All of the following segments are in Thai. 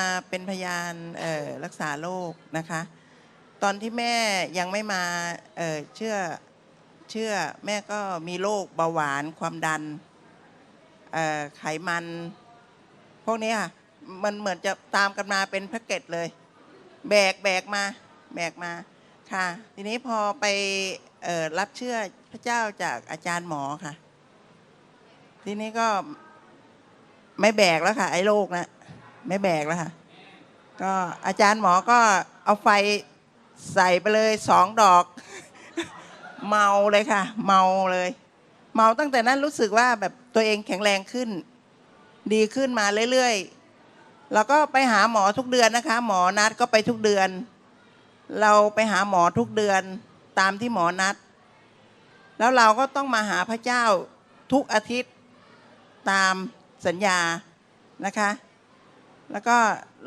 มาเป็นพยานรักษาโรคนะคะ ตอนที่แม่ยังไม่มาเเชื่อเชื่อแม่ก็มีโรคเบาหวานความดันไขมัน พวกนี้ค่ะมันเหมือนจะตามกันมาเป็นแพ็กเกจเลย แบกแบกมาแบกมาค่ะ ทีนี้พอไปออรับเชื่อพระเจ้าจากอาจารย์หมอค่ะ ทีนี้ก็ไม่แบกแล้วค่ะ ไอ้โรคนะ ไม่แบกแล้วค่ะ ก็อาจารย์หมอก็เอาไฟใส่ไปเลยสองดอก เมาเลยค่ะ เมาเลย เมาตั้งแต่นั้นรู้สึกว่าแบบตัวเองแข็งแรงขึ้น ดีขึ้นมาเรื่อยๆเราก็ไปหาหมอทุกเดือนนะคะ หมอนัดก็ไปทุกเดือน เราไปหาหมอทุกเดือนตามที่หมอนัด แล้วเราก็ต้องมาหาพระเจ้าทุกอาทิตย์ตามสัญญานะคะ แล้วก็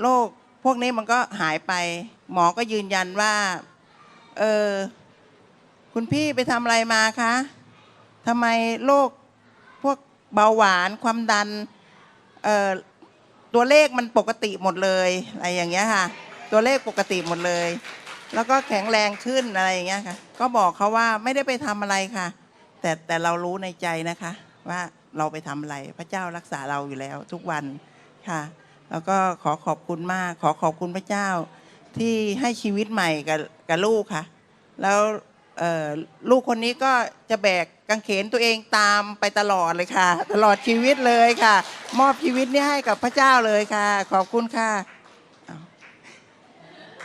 โรคพวกนี้มันก็หายไป หมอก็ยืนยันว่า เออคุณพี่ไปทำอะไรมาคะทำไมโรคพวกเบาหวานความดันเอ่อตัวเลขมันปกติหมดเลยอะไรอย่างเงี้ยค่ะ ตัวเลขปกติหมดเลย แล้วก็แข็งแรงขึ้นอะไรอย่างเงี้ยค่ะ ก็บอกเขาว่าไม่ได้ไปทำอะไรค่ะ แต่แต่เรารู้ในใจนะคะ ว่าเราไปทำอะไรพระเจ้ารักษาเราอยู่แล้วทุกวันค่ะ แล้วก็ขอขอบคุณมาก ขอขอบคุณพระเจ้า ที่ให้ชีวิตใหม่กับกับลูกค่ะ แล้วลูกคนนี้ก็จะแบกกางเขนตัวเองตามไปตลอดเลยค่ะ ตลอดชีวิตเลยค่ะ มอบชีวิตนี้ให้กับพระเจ้าเลยค่ะ ขอบคุณค่ะ